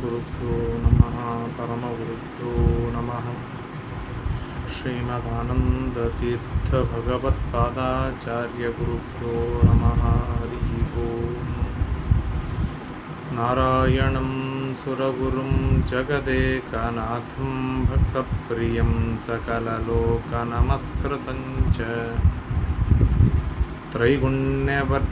श्रीगुरुभ्यो नमः परमगुरुभ्यो नमः श्रीमदानन्दतीर्थभगवत्पादाचार्यगुरुभ्यो नमः हरिः ओम् नारायणं सुरगुरुं जगदेकनाथं भक्तप्रियं सकललोकनमस्कृतं च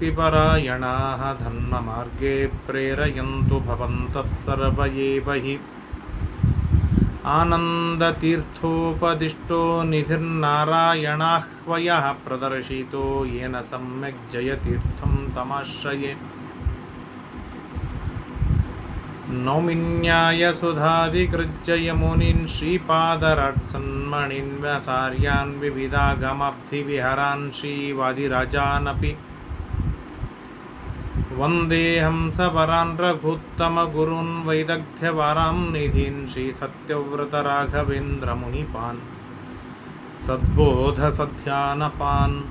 विष्णुभक्तिपरायणाः धर्ममार्गे प्रेरयन्तु भवन्तः सर्व एव हि। आनन्दतीर्थोपदिष्टो निधिर्नारायणाह्वयः प्रदर्शितो येन सम्यक् जयतीर्थं तमाश्रये। नौमिन्यायसुधादिकृज्जयमुनीन् श्रीपादराट्सन्मणिन् व्यासार्यान् विविधागमब्धिविहरान् श्रीवादिराजानपि वन्देऽहं सपरान् रघुत्तमगुरून् वैदग्ध्यवरां निधीन् श्रीसत्यव्रतराघवेन्द्रमुनिपान्। सद्बोधसध्यानपान्।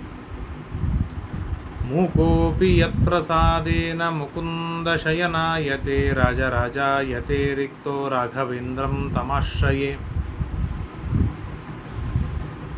मूकोऽपि यत्प्रसादेन मुकुन्दशयनायते राजराजायते रिक्तो राघवेन्द्रं तमाश्रये।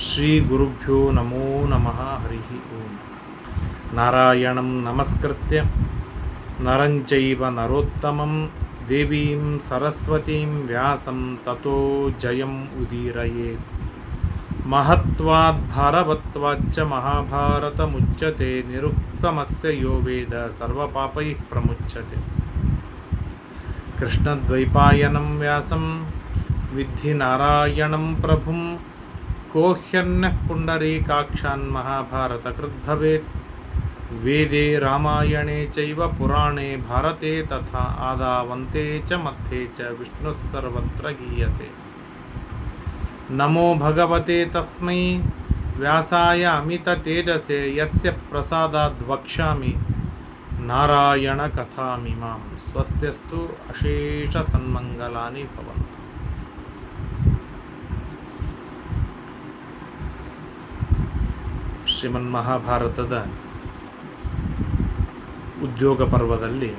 శ్రీ గురుభ్యో నమో నమ హరి ఓం. నారాయణం నమస్కృత్య. నరంచైవ నరోత్తమం. దేవీం సరస్వతీం వ్యాసం తతో జయం ఉదీరయేత్ మహత్వాద్భారవత్వాచ్చ మహాభారతముచ్యతే. నిరుక్తమస్య యో వేద సర్వపాపై ప్రముచ్యతే. కృష్ణద్వైపాయనం వ్యాసం. విద్ధి నారాయణం ప్రభుం. को ह्यन्यः पुण्डरीकाक्षान् महाभारतकृद्भवेत् वेदे रामायणे चैव पुराणे, भारते तथा आदावन्ते च मध्ये च विष्णुः सर्वत्र गीयते। नमो भगवते तस्मै व्यासाय अमिततेजसे यस्य प्रसादाद् वक्ष्यामि। नारायणकथामिमां, स्वस्त्यस्तु अशेषसन्मङ्गलानि भवन्तु। ಶ್ರೀಮನ್ಮಹಾಭಾರತದ ಉದ್ಯೋಗ ಪರ್ವದಲ್ಲಿ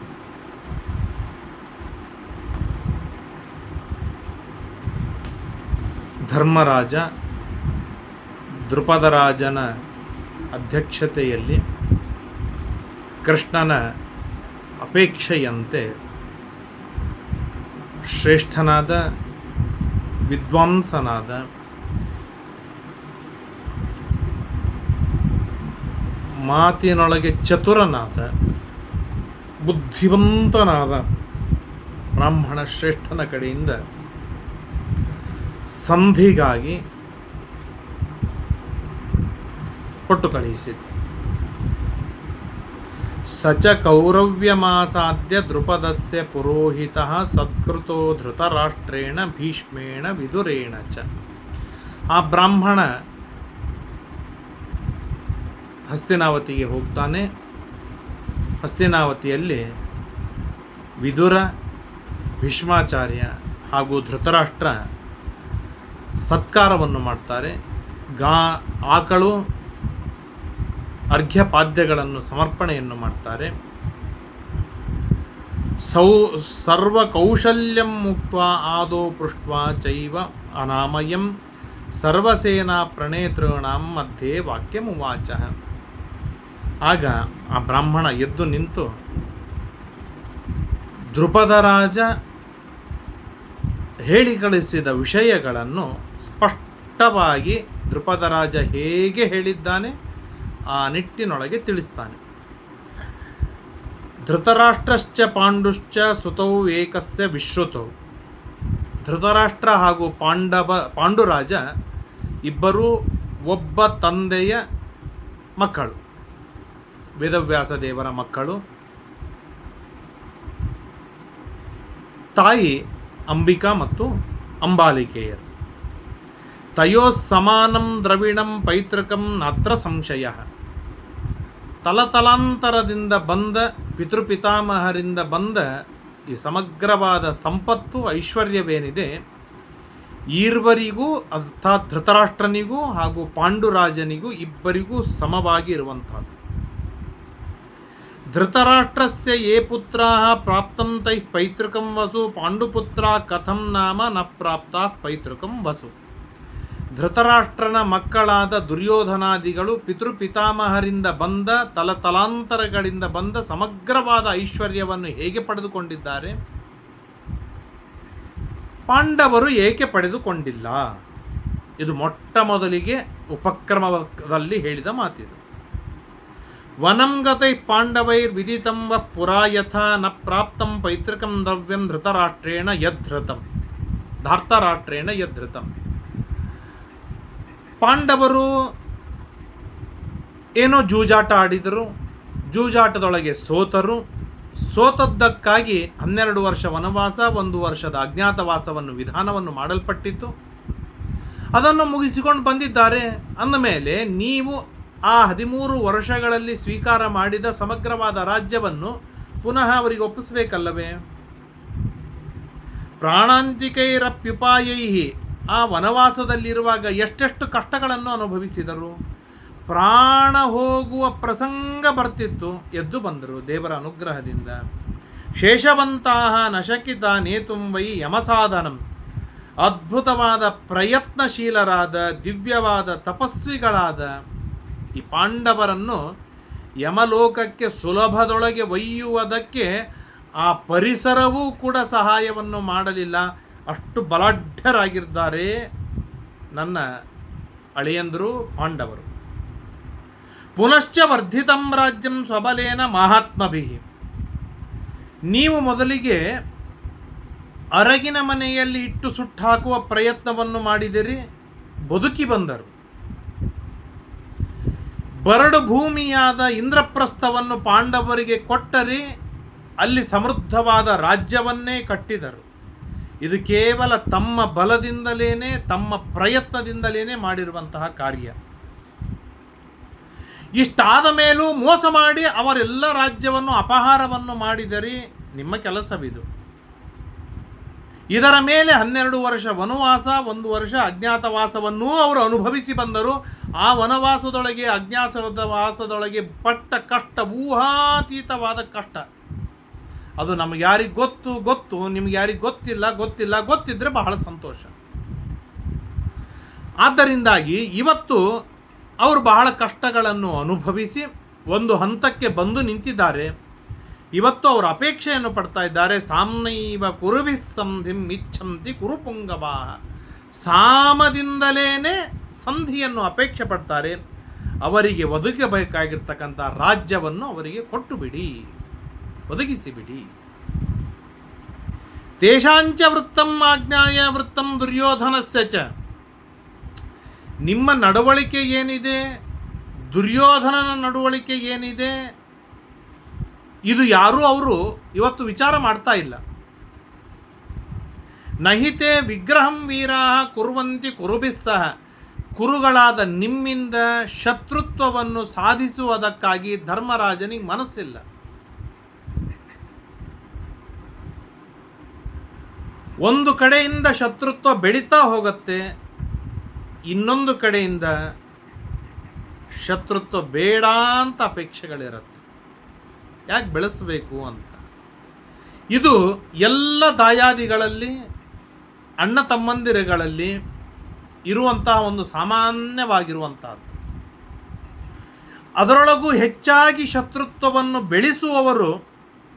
ಧರ್ಮರಾಜ ದೃಪದರಾಜನ ಅಧ್ಯಕ್ಷತೆಯಲ್ಲಿ ಕೃಷ್ಣನ ಅಪೇಕ್ಷೆಯಂತೆ ಶ್ರೇಷ್ಠನಾದ ವಿದ್ವಾಂಸನಾದ ಮಾತಿನೊಳಗೆ ಚತುರನಾದ, ಬುದ್ಧಿವಂತನಾದ ಬ್ರಾಹ್ಮಣ ಶ್ರೇಷ್ಠನ ಕಡೆಯಿಂದ ಸಂಧಿಗಾಗಿ ಕೊಟ್ಟು ಕಳುಹಿಸಿದ ಸಚ ಕೌರವ್ಯಮಾಸಾದ್ಯ ದೃಪದಸ್ಯ ಪುರೋಹಿತ ಸತ್ಕೃತೋ ಧೃತರಾಷ್ಟ್ರೇಣ ಭೀಷ್ಮೇಣ ವಿದುರೇಣ ಚ. ಆ ಬ್ರಾಹ್ಮಣ ಹಸ್ತಿನಾವತಿಗೆ ಹೋಗ್ತಾನೆ. ಹಸ್ತಿನಾವತಿಯಲ್ಲಿ ವಿದುರ, ಭೀಷ್ಮಾಚಾರ್ಯ ಹಾಗೂ ಧೃತರಾಷ್ಟ್ರ ಸತ್ಕಾರವನ್ನು ಮಾಡ್ತಾರೆ. ಗಾ, ಆಕಳು ಅರ್ಘ್ಯಪಾದ್ಯಗಳನ್ನು ಸಮರ್ಪಣೆಯನ್ನು ಮಾಡ್ತಾರೆ. ಸೌ, ಸರ್ವಕೌಶಲ್ಯಂ ಮುಕ್ತ ಆದೋ ಪೃಷ್ಟ್ವ ಚೈವ ಅನಾಮಯಂ ಸರ್ವಸೇನಾ ಪ್ರಣೇತೃಣಾಂ ಮಧ್ಯೆ ವಾಕ್ಯಮುವಾಚ. ಆಗ ಆ ಬ್ರಾಹ್ಮಣ ಎದ್ದು ನಿಂತು ದ್ರುಪದರಾಜ ಹೇಳಿ ಕಳಿಸಿದ ವಿಷಯಗಳನ್ನು ಸ್ಪಷ್ಟವಾಗಿ ದ್ರುಪದರಾಜ ಹೇಗೆ ಹೇಳಿದ್ದಾನೆ ಆ ನಿಟ್ಟಿನೊಳಗೆ ತಿಳಿಸ್ತಾನೆ. ಧೃತರಾಷ್ಟ್ರಶ್ಚ ಪಾಂಡುಶ್ಚ ಸುತೌ ಏಕಸ್ಯ ವಿಶ್ರುತೌ. ಧೃತರಾಷ್ಟ್ರ ಹಾಗೂ ಪಾಂಡವ, ಪಾಂಡುರಾಜ ಇಬ್ಬರೂ ಒಬ್ಬ ತಂದೆಯ ಮಕ್ಕಳು. ವೇದವ್ಯಾಸ ದೇವರ ಮಕ್ಕಳು. ತಾಯಿ ಅಂಬಿಕಾ ಮತ್ತು ಅಂಬಾಲಿಕೆಯರು. ತಯೋ ಸಮಾನಂ ದ್ರವಿಣಂ ಪೈತೃಕಂ ನಾತ್ರ ಸಂಶಯ. ತಲತಲಾಂತರದಿಂದ ಬಂದ ಪಿತೃಪಿತಾಮಹರಿಂದ ಬಂದ ಈ ಸಮಗ್ರವಾದ ಸಂಪತ್ತು ಐಶ್ವರ್ಯವೇನಿದೆ, ಈರ್ವರಿಗೂ ಅರ್ಥಾತ್ ಧೃತರಾಷ್ಟ್ರನಿಗೂ ಹಾಗೂ ಪಾಂಡುರಾಜನಿಗೂ ಇಬ್ಬರಿಗೂ ಸಮವಾಗಿ ಇರುವಂಥದ್ದು. ಧೃತರಾಷ್ಟ್ರಸ್ಯ ಯೇ ಪುತ್ರ ಪ್ರಾಪ್ತಂ ತೈ ಪೈತೃಕಂ ವಸು ಪಾಂಡುಪುತ್ರ ಕಥಂ ನಾಮ ನ ಪ್ರಾಪ್ತ ಪೈತೃಕಂ ವಸು ಧೃತರಾಷ್ಟ್ರನ ಮಕ್ಕಳಾದ ದುರ್ಯೋಧನಾದಿಗಳು ಪಿತೃಪಿತಾಮಹರಿಂದ ಬಂದ, ತಲತಲಾಂತರಗಳಿಂದ ಬಂದ ಸಮಗ್ರವಾದ ಐಶ್ವರ್ಯವನ್ನು ಹೇಗೆ ಪಡೆದುಕೊಂಡಿದ್ದಾರೆ? ಪಾಂಡವರು ಏಕೆ ಪಡೆದುಕೊಂಡಿಲ್ಲ? ಇದು ಮೊಟ್ಟ ಮೊದಲಿಗೆ ಉಪಕ್ರಮದಲ್ಲಿ ಹೇಳಿದ ಮಾತಿದು. ವನಂ ಗತೈ ಪಾಂಡವೈರ್ ವಿದಿತಂ ವ ಪುರಾ ನ ಪ್ರಾಪ್ತಂ ಪೈತೃಕಂ ದ್ರವ್ಯಂ ಧೃತರಾಷ್ಟ್ರೇಣ ಯದ್ಧೃತಂ. ಧಾರ್ತರಾಷ್ಟ್ರೇಣ ಯದ್ಧೃತಂ. ಪಾಂಡವರು ಏನೋ ಜೂಜಾಟ ಆಡಿದರು. ಜೂಜಾಟದೊಳಗೆ ಸೋತರು. ಸೋತದ್ದಕ್ಕಾಗಿ ಹನ್ನೆರಡು ವರ್ಷ ವನವಾಸ, ಒಂದು ವರ್ಷದ ಅಜ್ಞಾತವಾಸವನ್ನು, ವಿಧಾನವನ್ನು ಮಾಡಲ್ಪಟ್ಟಿತ್ತು. ಅದನ್ನು ಮುಗಿಸಿಕೊಂಡು ಬಂದಿದ್ದಾರೆ. ಅಂದಮೇಲೆ ನೀವು ಆ ಹದಿಮೂರು ವರ್ಷಗಳಲ್ಲಿ ಸ್ವೀಕಾರ ಮಾಡಿದ ಸಮಗ್ರವಾದ ರಾಜ್ಯವನ್ನು ಪುನಃ ಅವರಿಗೆ ಒಪ್ಪಿಸಬೇಕಲ್ಲವೇ? ಪ್ರಾಣಾಂತಿಕೈರಪ್ಯುಪಾಯೈ ಆ ವನವಾಸದಲ್ಲಿರುವಾಗ ಎಷ್ಟೆಷ್ಟು ಕಷ್ಟಗಳನ್ನು ಅನುಭವಿಸಿದರು? ಪ್ರಾಣ ಹೋಗುವ ಪ್ರಸಂಗ ಬರ್ತಿತ್ತು, ಎದ್ದು ಬಂದರು ದೇವರ ಅನುಗ್ರಹದಿಂದ. ಶೇಷವಂತಹ ನಶಕಿತ ನೇತುಂಬೈ ಯಮಸಾಧನಂ. ಅದ್ಭುತವಾದ ಪ್ರಯತ್ನಶೀಲರಾದ ದಿವ್ಯವಾದ ತಪಸ್ವಿಗಳಾದ ಈ ಪಾಂಡವರನ್ನು ಯಮಲೋಕಕ್ಕೆ ಸುಲಭದೊಳಗೆ ಒಯ್ಯುವುದಕ್ಕೆ ಆ ಪರಿಸರವೂ ಕೂಡ ಸಹಾಯವನ್ನು ಮಾಡಲಿಲ್ಲ. ಅಷ್ಟು ಬಲಾಢ್ಯರಾಗಿದ್ದಾರೆ ನನ್ನ ಅಳಿಯಂದರು ಪಾಂಡವರು. ಪುನಶ್ಚ ವರ್ಧಿತಂ ರಾಜ್ಯಂ ಸ್ವಬಲೇನ ಮಹಾತ್ಮಭಿ. ನೀವು ಮೊದಲಿಗೆ ಅರಗಿನ ಮನೆಯಲ್ಲಿ ಇಟ್ಟು ಸುಟ್ಟು ಹಾಕುವ ಪ್ರಯತ್ನವನ್ನು ಮಾಡಿದಿರಿ. ಬದುಕಿ ಬಂದರು. ಬರಡು ಭೂಮಿಯಾದ ಇಂದ್ರಪ್ರಸ್ಥವನ್ನು ಪಾಂಡವರಿಗೆ ಕೊಟ್ಟರೆ ಅಲ್ಲಿ ಸಮೃದ್ಧವಾದ ರಾಜ್ಯವನ್ನೇ ಕಟ್ಟಿದರು. ಇದು ಕೇವಲ ತಮ್ಮ ಬಲದಿಂದಲೇ ತಮ್ಮ ಪ್ರಯತ್ನದಿಂದಲೇ ಮಾಡಿರುವಂತಹ ಕಾರ್ಯ. ಇಷ್ಟಾದ ಮೇಲೂ ಮೋಸ ಮಾಡಿ ಅವರೆಲ್ಲ ರಾಜ್ಯವನ್ನು, ಅಪಹಾರವನ್ನು ಮಾಡಿದರೆ ನಿಮ್ಮ ಕೆಲಸವಿದು. ಇದರ ಮೇಲೆ ಹನ್ನೆರಡು ವರ್ಷ ವನವಾಸ, ಒಂದು ವರ್ಷ ಅಜ್ಞಾತವಾಸವನ್ನೂ ಅವರು ಅನುಭವಿಸಿ ಬಂದರು. ಆ ವನವಾಸದೊಳಗೆ, ಅಜ್ಞಾತವಾಸದೊಳಗೆ ವಾಸದೊಳಗೆ ಪಟ್ಟ ಕಷ್ಟ, ಊಹಾತೀತವಾದ ಕಷ್ಟ. ಅದು ನಮಗೆ ಯಾರಿಗೆ ಗೊತ್ತು? ಗೊತ್ತು. ನಿಮ್ಗೆ ಯಾರಿಗೆ ಗೊತ್ತಿಲ್ಲ? ಗೊತ್ತಿಲ್ಲ. ಗೊತ್ತಿದ್ರೆ ಬಹಳ ಸಂತೋಷ. ಆದ್ದರಿಂದಾಗಿ ಇವತ್ತು ಅವರು ಬಹಳ ಕಷ್ಟಗಳನ್ನು ಅನುಭವಿಸಿ, ಒಂದು ಹಂತಕ್ಕೆ ಬಂದು ನಿಂತಿದ್ದಾರೆ. ಇವತ್ತು ಅವರು ಅಪೇಕ್ಷೆಯನ್ನು ಪಡ್ತಾ ಇದ್ದಾರೆ. ಸಾಮ್ನೈವ ಕುರುವಿ ಸಂಧಿಂ ಇಚ್ಛಂತಿ ಕುರುಪುಂಗವ. ಸಾಮದಿಂದಲೇ ಸಂಧಿಯನ್ನು ಅಪೇಕ್ಷೆ ಪಡ್ತಾರೆ. ಅವರಿಗೆ ಒದಗಬೇಕಾಗಿರ್ತಕ್ಕಂಥ ರಾಜ್ಯವನ್ನು ಅವರಿಗೆ ಕೊಟ್ಟು ಬಿಡಿ ಒದಗಿಸಿಬಿಡಿ. ತೇಷಾಂಚ ವೃತ್ತಂ ಆಜ್ಞಾಯ ವೃತ್ತಂ ದುರ್ಯೋಧನಸ್ಯ ಚ. ನಿಮ್ಮ ನಡವಳಿಕೆ ಏನಿದೆ? ದುರ್ಯೋಧನನ ನಡವಳಿಕೆ ಏನಿದೆ? ಇದು ಯಾರೂ ಅವರು ಇವತ್ತು ವಿಚಾರ ಮಾಡ್ತಾ ಇಲ್ಲ. ನಹಿತೆ ವಿಗ್ರಹಂ ವೀರಾ ಕುರುವಂತಿ ಕುರುಬಿಸ್ಸಹ ಕುರುಗಳಾದ ನಿಮ್ಮಿಂದ ಶತ್ರುತ್ವವನ್ನು ಸಾಧಿಸುವುದಕ್ಕಾಗಿ ಧರ್ಮರಾಜನಿಗೆ ಮನಸ್ಸಿಲ್ಲ. ಒಂದು ಕಡೆಯಿಂದ ಶತ್ರುತ್ವ ಬೆಳೀತಾ ಹೋಗುತ್ತೆ, ಇನ್ನೊಂದು ಕಡೆಯಿಂದ ಶತ್ರುತ್ವ ಬೇಡ ಅಂತ ಅಪೇಕ್ಷೆಗಳಿರುತ್ತೆ. ಯಾಕೆ ಬೆಳೆಸಬೇಕು ಅಂತ? ಇದು ಎಲ್ಲ ದಾಯಾದಿಗಳಲ್ಲಿ, ಅಣ್ಣ ತಮ್ಮಂದಿರಗಳಲ್ಲಿ ಇರುವಂತಹ ಒಂದು ಸಾಮಾನ್ಯವಾಗಿರುವಂತಹದ್ದು. ಅದರೊಳಗೂ ಹೆಚ್ಚಾಗಿ ಶತ್ರುತ್ವವನ್ನು ಬೆಳೆಸುವವರು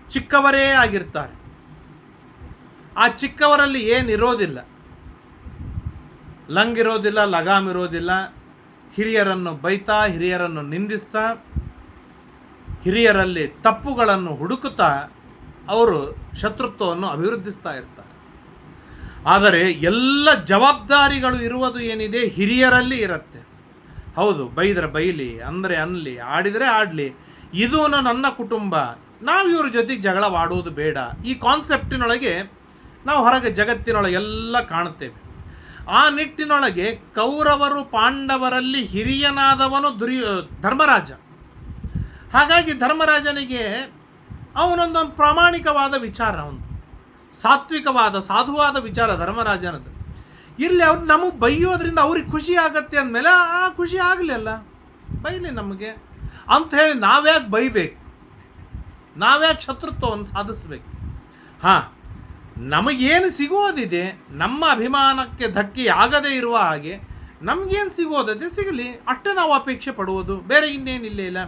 ಚಿಕ್ಕವರೇ ಆಗಿರ್ತಾರೆ. ಆ ಚಿಕ್ಕವರಲ್ಲಿ ಏನಿರೋದಿಲ್ಲ ಲಂಗ್ ಇರೋದಿಲ್ಲ, ಲಗಾಮ್ ಇರೋದಿಲ್ಲ. ಹಿರಿಯರನ್ನು ಬೈತಾ, ಹಿರಿಯರನ್ನು ನಿಂದಿಸ್ತಾ ಹಿರಿಯರಲ್ಲಿ ತಪ್ಪುಗಳನ್ನು ಹುಡುಕುತ್ತಾ ಅವರು ಶತ್ರುತ್ವವನ್ನು ಅಭಿವೃದ್ಧಿಸ್ತಾ ಇರ್ತಾರೆ. ಆದರೆ ಎಲ್ಲ ಜವಾಬ್ದಾರಿಗಳು ಇರುವುದು ಏನಿದೆ? ಹಿರಿಯರಲ್ಲಿ ಇರುತ್ತೆ. ಹೌದು, ಬೈದರೆ ಬೈಲಿ, ಅಂದರೆ ಅನ್ನಲಿ ಆಡಿದರೆ ಆಡಲಿ. ಇದು ನನ್ನ ಕುಟುಂಬ. ನಾವು ಇವ್ರ ಜೊತೆಗೆ ಜಗಳವಾಡುವುದು ಬೇಡ. ಈ ಕಾನ್ಸೆಪ್ಟಿನೊಳಗೆ ನಾವು ಹೊರಗೆ ಜಗತ್ತಿನೊಳಗೆ ಎಲ್ಲ ಕಾಣುತ್ತೇವೆ ಆ ನಿಟ್ಟಿನೊಳಗೆ ಕೌರವರು, ಪಾಂಡವರಲ್ಲಿ ಹಿರಿಯನಾದವನು ದುರ್ಯ, ಧರ್ಮರಾಜ. ಹಾಗಾಗಿ ಧರ್ಮರಾಜನಿಗೆ ಅವನೊಂದು ಪ್ರಾಮಾಣಿಕವಾದ ವಿಚಾರ, ಅವನು ಸಾತ್ವಿಕವಾದ, ಸಾಧುವಾದ ವಿಚಾರ ಧರ್ಮರಾಜನದು ಇಲ್ಲಿ ಅವ್ರು ನಮಗೆ ಬೈಯೋದ್ರಿಂದ ಅವ್ರಿಗೆ ಖುಷಿ ಆಗತ್ತೆ ಅಂದಮೇಲೆ, ಆ ಖುಷಿ ಆಗಲಿಲ್ಲ ಬೈಲಿ ನಮಗೆ. ಅಂತ ಹೇಳಿ ನಾವ್ಯಾಕೆ ಬೈಬೇಕು? ನಾವ್ಯಾಕೆ ಶತ್ರುತ್ವವನ್ನು ಸಾಧಿಸ್ಬೇಕು? ಹಾಂ, ನಮಗೇನು ಸಿಗೋದಿದೆ, ನಮ್ಮ ಅಭಿಮಾನಕ್ಕೆ ಧಕ್ಕೆ ಆಗದೇ ಇರುವ ಹಾಗೆ ನಮಗೇನು ಸಿಗೋದಿದೆ, ಸಿಗಲಿ. ಅಷ್ಟೇ ನಾವು ಅಪೇಕ್ಷೆ ಪಡುವುದು. ಬೇರೆ ಇನ್ನೇನಿಲ್ಲ ಇಲ್ಲ.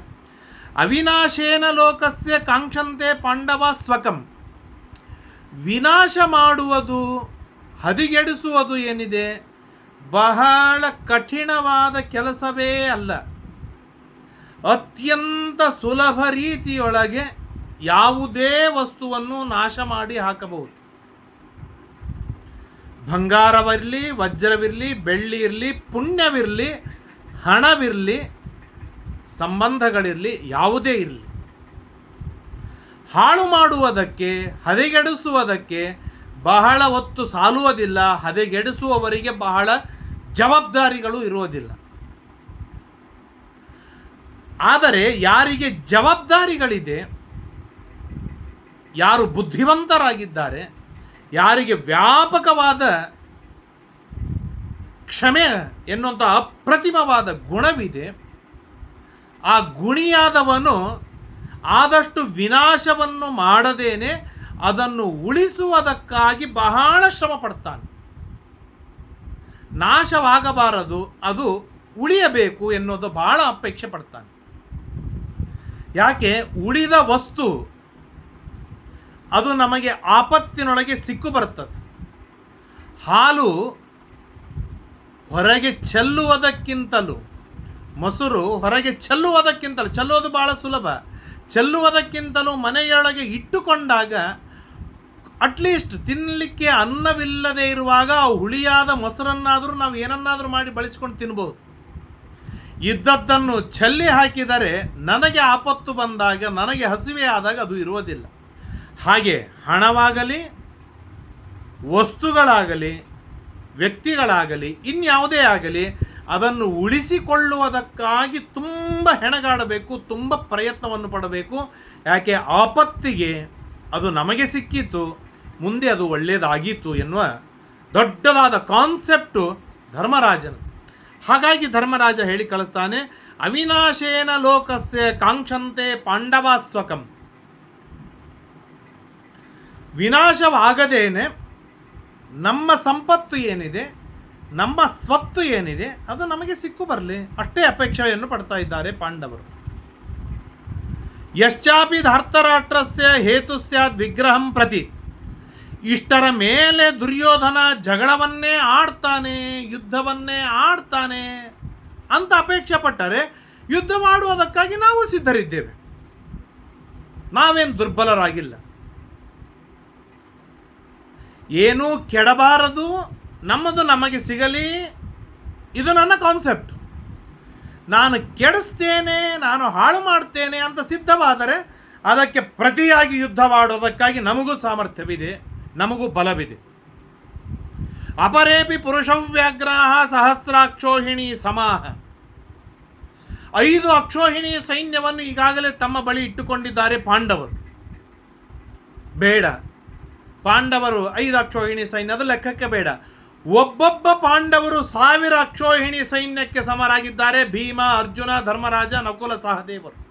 ಅವಿನಾಶೇನ ಲೋಕಸ್ಯ ಕಾಂಕ್ಷಂತೆ ಪಾಂಡವ ಸ್ವಕಂ. ವಿನಾಶ ಮಾಡುವುದು ಹದಿಗೆಡಿಸುವುದು ಏನಿದೆ? ಬಹಳ ಕಠಿಣವಾದ ಕೆಲಸವೇ ಅಲ್ಲ. ಅತ್ಯಂತ ಸುಲಭ ರೀತಿಯೊಳಗೆ ಯಾವುದೇ ವಸ್ತುವನ್ನು ನಾಶ ಮಾಡಿ ಹಾಕಬಹುದು. ಬಂಗಾರವಿರಲಿ, ವಜ್ರವಿರಲಿ ಬೆಳ್ಳಿ ಇರಲಿ ಪುಣ್ಯವಿರಲಿ, ಹಣವಿರಲಿ ಸಂಬಂಧಗಳಿರಲಿ, ಯಾವುದೇ ಇರಲಿ. ಹಾಳು ಮಾಡುವುದಕ್ಕೆ, ಹದೆಗೆಡಿಸುವುದಕ್ಕೆ ಬಹಳ ಹೊತ್ತು ಸಾಲುವುದಿಲ್ಲ, ಹದೆಗೆಡಿಸುವವರಿಗೆ ಬಹಳ ಜವಾಬ್ದಾರಿಗಳು ಇರುವುದಿಲ್ಲ. ಆದರೆ ಯಾರಿಗೆ ಜವಾಬ್ದಾರಿಗಳಿದೆ, ಯಾರು ಬುದ್ಧಿವಂತರಾಗಿದ್ದಾರೆ, ಯಾರಿಗೆ ವ್ಯಾಪಕವಾದ ಕ್ಷಮೆ ಎನ್ನುವಂಥ ಅಪ್ರತಿಮವಾದ ಗುಣವಿದೆ ಆ ಗುಣಿಯಾದವನು ಆದಷ್ಟು ವಿನಾಶವನ್ನು ಮಾಡದೇನೆ ಅದನ್ನು ಉಳಿಸುವುದಕ್ಕಾಗಿ ಬಹಳ ಶ್ರಮ ಪಡ್ತಾನೆ ನಾಶವಾಗಬಾರದು, ಅದು ಉಳಿಯಬೇಕು ಎನ್ನುವುದು ಬಹಳ ಅಪೇಕ್ಷೆ ಪಡ್ತಾನೆ. ಯಾಕೆ? ಉಳಿದ ವಸ್ತು, ಅದು ನಮಗೆ ಆಪತ್ತಿನೊಳಗೆ ಸಿಕ್ಕು ಬರ್ತದೆ. ಹಾಲು ಹೊರಗೆ ಚೆಲ್ಲುವುದಕ್ಕಿಂತಲೂ ಮೊಸರು ಹೊರಗೆ ಚೆಲ್ಲುವುದಕ್ಕಿಂತಲೂ ಚೆಲ್ಲೋದು ಭಾಳ ಸುಲಭ. ಚೆಲ್ಲುವುದಕ್ಕಿಂತಲೂ ಮನೆಯೊಳಗೆ ಇಟ್ಟುಕೊಂಡಾಗ ಅಟ್ಲೀಸ್ಟ್ ತಿನ್ನಲಿಕ್ಕೆ ಅನ್ನವಿಲ್ಲದೆ ಇರುವಾಗ ಆ ಹುಳಿಯಾದ ಮೊಸರನ್ನಾದರೂ ನಾವು ಏನನ್ನಾದರೂ ಮಾಡಿ ಬಳಸ್ಕೊಂಡು ತಿನ್ಬೋದು. ಇದ್ದದ್ದನ್ನು ಚೆಲ್ಲಿ ಹಾಕಿದರೆ ನನಗೆ ಆಪತ್ತು ಬಂದಾಗ, ನನಗೆ ಹಸಿವೆ ಆದಾಗ ಅದು ಇರುವುದಿಲ್ಲ. ಹಾಗೆ ಹಣವಾಗಲಿ, ವಸ್ತುಗಳಾಗಲಿ, ವ್ಯಕ್ತಿಗಳಾಗಲಿ, ಇನ್ಯಾವುದೇ ಆಗಲಿ ಅದನ್ನು ಉಳಿಸಿಕೊಳ್ಳುವುದಕ್ಕಾಗಿ ತುಂಬ ಹೆಣಗಾಡಬೇಕು, ತುಂಬ ಪ್ರಯತ್ನವನ್ನು ಪಡಬೇಕು. ಯಾಕೆ? ಆಪತ್ತಿಗೆ ಅದು ನಮಗೆ ಸಿಕ್ಕಿತು, ಮುಂದೆ ಅದು ಒಳ್ಳೆಯದಾಗಿತ್ತು ಎನ್ನುವ ದೊಡ್ಡದಾದ ಕಾನ್ಸೆಪ್ಟು ಧರ್ಮರಾಜನ. ಹಾಗಾಗಿ ಧರ್ಮರಾಜ ಹೇಳಿ ಕಳಿಸ್ತಾನೆ, ಅವಿನಾಶೇನ ಲೋಕಸ್ಯ ಕಾಂಕ್ಷಂತೆ ಪಾಂಡವಾಸ್ವಕಂ. ವಿನಾಶವಾಗದೇನೆ ನಮ್ಮ ಸಂಪತ್ತು ಏನಿದೆ ನಮ್ಮ ಸ್ವತ್ತು ಏನಿದೆ, ಅದು ನಮಗೆ ಸಿಕ್ಕು ಬರಲಿ. ಅಷ್ಟೇ ಅಪೇಕ್ಷೆಯನ್ನು ಪಡ್ತಾ ಇದ್ದಾರೆ ಪಾಂಡವರು. ಯಶ್ಚಾಪಿ ಧಾರ್ತರಾಷ್ಟ್ರಸ್ಯ ಹೇತು ಸ್ಯಾದ್ ವಿಗ್ರಹಂ ಪ್ರತಿ. ಇಷ್ಟರ ಮೇಲೆ ದುರ್ಯೋಧನ ಜಗಳವನ್ನೇ ಆಡ್ತಾನೆ, ಯುದ್ಧವನ್ನೇ ಆಡ್ತಾನೆ ಅಂತ ಅಪೇಕ್ಷೆ ಪಟ್ಟರೆ ಯುದ್ಧ ಮಾಡುವುದಕ್ಕಾಗಿ ನಾವು ಸಿದ್ಧರಿದ್ದೇವೆ. ನಾವೇನು ದುರ್ಬಲರಾಗಿಲ್ಲ. ಏನೂ ಕೆಡಬಾರದು ನಮ್ಮದು ನಮಗೆ ಸಿಗಲಿ. ಇದು ನನ್ನ ಕಾನ್ಸೆಪ್ಟ್ ನಾನು ಕೆಡಿಸ್ತೇನೆ, ನಾನು ಹಾಳು ಮಾಡ್ತೇನೆ ಅಂತ ಸಿದ್ಧವಾದರೆ ಅದಕ್ಕೆ ಪ್ರತಿಯಾಗಿ ಯುದ್ಧವಾಡೋದಕ್ಕಾಗಿ ನಮಗೂ ಸಾಮರ್ಥ್ಯವಿದೆ, ನಮಗೂ ಬಲವಿದೆ. ಅಪರೇಪಿ ಪುರುಷವ್ಯಾಗ್ರಾಹ ಸಹಸ್ರಾಕ್ಷೋಹಿಣಿ ಸಮಾಹ. ಐದು ಅಕ್ಷೋಹಿಣಿ ಸೈನ್ಯವನ್ನು ಈಗಾಗಲೇ ತಮ್ಮ ಬಳಿ ಇಟ್ಟುಕೊಂಡಿದ್ದಾರೆ ಪಾಂಡವರು. ಬೇಡ. ಪಾಂಡವರು ಐದು ಅಕ್ಷೋಹಿಣಿ ಸೈನ್ಯದ ಲೆಕ್ಕಕ್ಕೆ ಬೇಡ. ಒಬ್ಬೊಬ್ಬ ಪಾಂಡವರು ಸಾವಿರ ಅಕ್ಷೋಹಿಣಿ ಸೈನ್ಯಕ್ಕೆ ಸಮರಾಗಿದ್ದಾರೆ. ಭೀಮ, ಅರ್ಜುನ, ಧರ್ಮರಾಜ, ನಕುಲ ಸಹದೇವರು.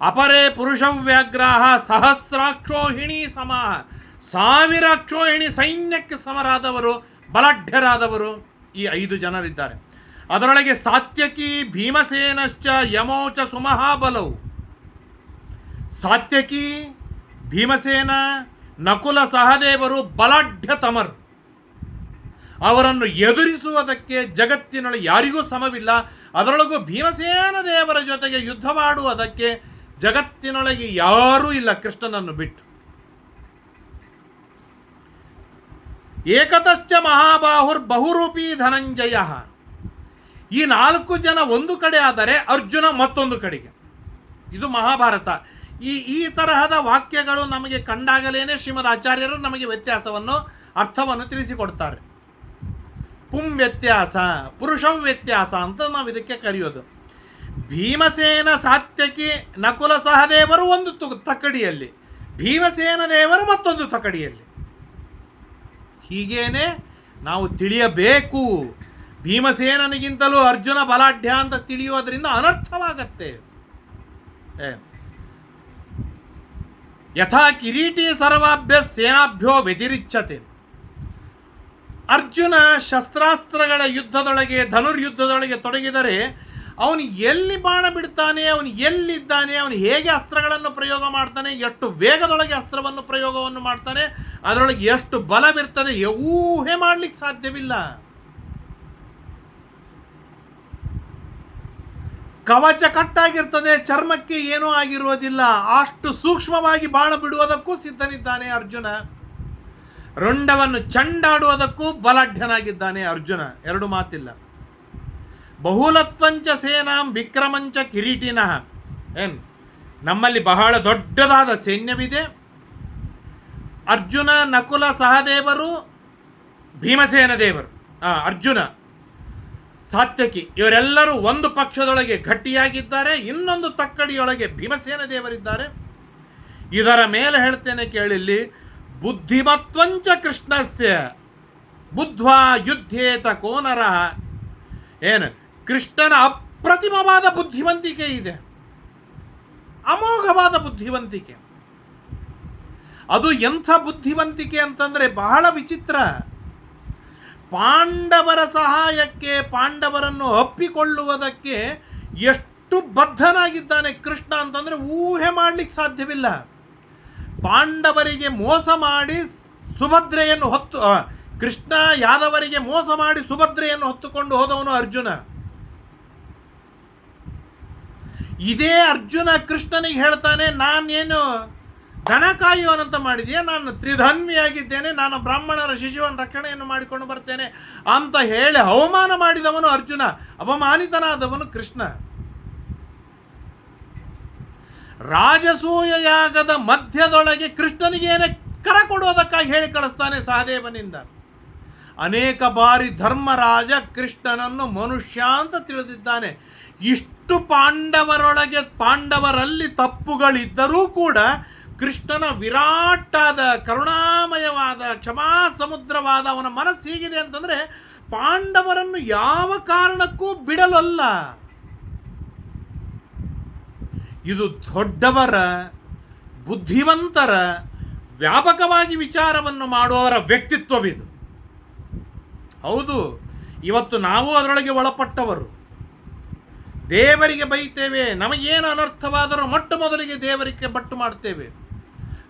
ಅಪರೇ ಪುರುಷವ್ಯಾಗ್ರಾಹ ಸಹಸ್ರಾಕ್ಷೋಹಿಣಿ ಸಮ ಸಾವಿರ ಅಕ್ಷೋಹಿಣಿ ಸೈನ್ಯಕ್ಕೆ ಸಮರಾದವರು, ಬಲಢ್ಯರಾದವರು ಈ ಐದು ಜನರಿದ್ದಾರೆ. ಅದರೊಳಗೆ ಸಾತ್ಯಕಿ, ಭೀಮಸೇನಶ್ಚ, ಯಮೋಚ ಸುಮಹಾಬಲವು. ಸಾತ್ಯಕಿ, ಭೀಮಸೇನ, ನಕುಲ ಸಹದೇವರು, ಬಲಾಢ್ಯತಮರು. ಅವರನ್ನು ಎದುರಿಸುವುದಕ್ಕೆ ಜಗತ್ತಿನೊಳಗೆ ಯಾರಿಗೂ ಸಮವಿಲ್ಲ. ಅದರೊಳಗೂ ಭೀಮಸೇನ ದೇವರ ಜೊತೆಗೆ ಯುದ್ಧ ಮಾಡುವುದಕ್ಕೆ ಜಗತ್ತಿನೊಳಗೆ ಯಾರೂ ಇಲ್ಲ ಕೃಷ್ಣನನ್ನು ಬಿಟ್ಟು. ಏಕತಶ್ಚ ಮಹಾಬಾಹುರ್ ಬಹುರೂಪಿ ಧನಂಜಯ. ಈ ನಾಲ್ಕು ಜನ ಒಂದು ಕಡೆ ಆದರೆ ಅರ್ಜುನ ಮತ್ತೊಂದು ಕಡೆಗೆ. ಇದು ಮಹಾಭಾರತ. ಈ ಈ ತರಹದ ವಾಕ್ಯಗಳು ನಮಗೆ ಕಂಡಾಗಲೇನೆ ಶ್ರೀಮದ್ ಆಚಾರ್ಯರು ನಮಗೆ ವ್ಯತ್ಯಾಸವನ್ನು, ಅರ್ಥವನ್ನು ತಿಳಿಸಿಕೊಡ್ತಾರೆ. ಪುಂ ವ್ಯತ್ಯಾಸ, ಪುರುಷಂ ವ್ಯತ್ಯಾಸ ಅಂತ ನಾವು ಇದಕ್ಕೆ ಕರೆಯೋದು. ಭೀಮಸೇನ ಸಾತ್ಯಕಿ ನಕುಲ ಸಹದೇವರು ಒಂದು ತಕ್ಕಡಿಯಲ್ಲಿ ಭೀಮಸೇನ ದೇವರು ಮತ್ತೊಂದು ತಕ್ಕಡಿಯಲ್ಲಿ ಹೀಗೇನೆ ನಾವು ತಿಳಿಯಬೇಕು. ಭೀಮಸೇನನಿಗಿಂತಲೂ ಅರ್ಜುನ ಬಲಾಢ್ಯ ಅಂತ ತಿಳಿಯೋದರಿಂದ ಅನರ್ಥವಾಗತ್ತೆ. ಯಥಾ ಕಿರೀಟಿ ಸರ್ವಾಭ್ಯ ಸೇನಾಭ್ಯೋ ವ್ಯತಿರಿಚ್ಯತೆ. ಅರ್ಜುನ ಶಸ್ತ್ರಾಸ್ತ್ರಗಳ ಯುದ್ಧದೊಳಗೆ ಧನುರ್ಯುದ್ಧದೊಳಗೆ ತೊಡಗಿದರೆ ಅವನು ಎಲ್ಲಿ ಬಾಣ ಬಿಡ್ತಾನೆ, ಅವನು ಎಲ್ಲಿದ್ದಾನೆ, ಅವನು ಹೇಗೆ ಅಸ್ತ್ರಗಳನ್ನು ಪ್ರಯೋಗ ಮಾಡ್ತಾನೆ, ಎಷ್ಟು ವೇಗದೊಳಗೆ ಅಸ್ತ್ರವನ್ನು ಪ್ರಯೋಗವನ್ನು ಮಾಡ್ತಾನೆ, ಅದರೊಳಗೆ ಎಷ್ಟು ಬಲವಿರ್ತದೆ, ಊಹೆ ಮಾಡ್ಲಿಕ್ಕೆ ಸಾಧ್ಯವಿಲ್ಲ. ಕವಚ ಕಟ್ಟಾಗಿರ್ತದೆ, ಚರ್ಮಕ್ಕೆ ಏನೂ ಆಗಿರುವುದಿಲ್ಲ, ಅಷ್ಟು ಸೂಕ್ಷ್ಮವಾಗಿ ಬಾಣ ಬಿಡುವುದಕ್ಕೂ ಸಿದ್ಧನಿದ್ದಾನೆ ಅರ್ಜುನ. ರುಂಡವನ್ನು ಚಂಡಾಡುವುದಕ್ಕೂ ಬಲಾಢ್ಯನಾಗಿದ್ದಾನೆ ಅರ್ಜುನ. ಎರಡು ಮಾತಿಲ್ಲ. ಬಹುಲತ್ವಂಚ ಸೇನಾಂ ವಿಕ್ರಮಂಚ ಕಿರೀಟಿನಃ. ಏನು? ನಮ್ಮಲ್ಲಿ ಬಹಳ ದೊಡ್ಡದಾದ ಸೈನ್ಯವಿದೆ. ಅರ್ಜುನ, ನಕುಲ, ಸಹದೇವರು, ಭೀಮಸೇನ ದೇವರು. ಅರ್ಜುನ, ಸಾತ್ಯಕಿ ಇವರೆಲ್ಲರೂ ಒಂದು ಪಕ್ಷದೊಳಗೆ ಗಟ್ಟಿಯಾಗಿದ್ದಾರೆ, ಇನ್ನೊಂದು ತಕ್ಕಡಿಯೊಳಗೆ ಭೀಮಸೇನ ದೇವರಿದ್ದಾರೆ. ಇದರ ಮೇಲೆ ಹೇಳ್ತೇನೆ ಕೇಳಿಲ್ಲಿ ಬುದ್ಧಿಮತ್ವಂಚ ಕೃಷ್ಣಸ್ಯ. ಬುದ್ಧ್ವಾ ಯುದ್ಧೇತ ಕೋನರ. ಏನು? ಕೃಷ್ಣನ ಅಪ್ರತಿಮವಾದ ಬುದ್ಧಿವಂತಿಕೆ ಇದೆ. ಅಮೋಘವಾದ ಬುದ್ಧಿವಂತಿಕೆ. ಅದು ಎಂಥ ಬುದ್ಧಿವಂತಿಕೆ ಅಂತಂದರೆ ಬಹಳ ವಿಚಿತ್ರ. ಪಾಂಡವರ ಸಹಾಯಕ್ಕೆ, ಪಾಂಡವರನ್ನು ಅಪ್ಪಿಕೊಳ್ಳುವುದಕ್ಕೆ ಎಷ್ಟು ಬದ್ಧನಾಗಿದ್ದಾನೆ ಕೃಷ್ಣ ಅಂತಂದರೆ ಊಹೆ ಮಾಡ್ಲಿಕ್ಕೆ ಸಾಧ್ಯವಿಲ್ಲ. ಪಾಂಡವರಿಗೆ ಮೋಸ ಮಾಡಿ ಸುಭದ್ರೆಯನ್ನು ಹೊತ್ತು ಕೃಷ್ಣ ಯಾದವರಿಗೆ ಮೋಸ ಮಾಡಿ ಸುಭದ್ರೆಯನ್ನು ಹೊತ್ತುಕೊಂಡು ಹೋದವನು ಅರ್ಜುನ. ಇದೇ ಅರ್ಜುನ ಕೃಷ್ಣನಿಗೆ ಹೇಳ್ತಾನೆ, ನಾನೇನು ದನ ಕಾಯುವನಂತ ಮಾಡಿದೆಯಾ? ನಾನು ತ್ರಿಧನ್ಮಿಯಾಗಿದ್ದೇನೆ ನಾನು ಬ್ರಾಹ್ಮಣರ ಶಿಶುವನ ರಕ್ಷಣೆಯನ್ನು ಮಾಡಿಕೊಂಡು ಬರ್ತೇನೆ ಅಂತ ಹೇಳಿ ಅವಮಾನ ಮಾಡಿದವನು ಅರ್ಜುನ, ಅವಮಾನಿತನಾದವನು ಕೃಷ್ಣ. ರಾಜಸೂಯ ಯಾಗದ ಮಧ್ಯದೊಳಗೆ ಕೃಷ್ಣನಿಗೇನೆ ಕರ ಕೊಡೋದಕ್ಕಾಗಿ ಹೇಳಿ ಕಳಿಸ್ತಾನೆ ಸಹದೇವನಿಂದ. ಅನೇಕ ಬಾರಿ ಧರ್ಮರಾಜ ಕೃಷ್ಣನನ್ನು ಮನುಷ್ಯ ಅಂತ ತಿಳಿದಿದ್ದಾನೆ. ಇಷ್ಟು ಪಾಂಡವರೊಳಗೆ ಪಾಂಡವರಲ್ಲಿ ತಪ್ಪುಗಳಿದ್ದರೂ ಕೂಡ ಕೃಷ್ಣನ ವಿರಾಟಾದ ಕರುಣಾಮಯವಾದ ಕ್ಷಮಾ ಸಮುದ್ರವಾದ ಅವನ ಮನಸ್ಸು ಹೀಗಿದೆ ಅಂತಂದರೆ ಪಾಂಡವರನ್ನು ಯಾವ ಕಾರಣಕ್ಕೂ ಬಿಡಲಲ್ಲ. ಇದು ದೊಡ್ಡವರ, ಬುದ್ಧಿವಂತರ, ವ್ಯಾಪಕವಾಗಿ ವಿಚಾರವನ್ನು ಮಾಡುವವರ ವ್ಯಕ್ತಿತ್ವವಿದು. ಹೌದು, ಇವತ್ತು ನಾವು ಅದರೊಳಗೆ ಒಳಪಟ್ಟವರು. ದೇವರಿಗೆ ಬೈತೇವೆ, ನಮಗೇನು ಅನರ್ಥವಾದರೂ ಮೊಟ್ಟ ಮೊದಲಿಗೆ ದೇವರಿಗೆ ಬಟ್ಟು ಮಾಡ್ತೇವೆ.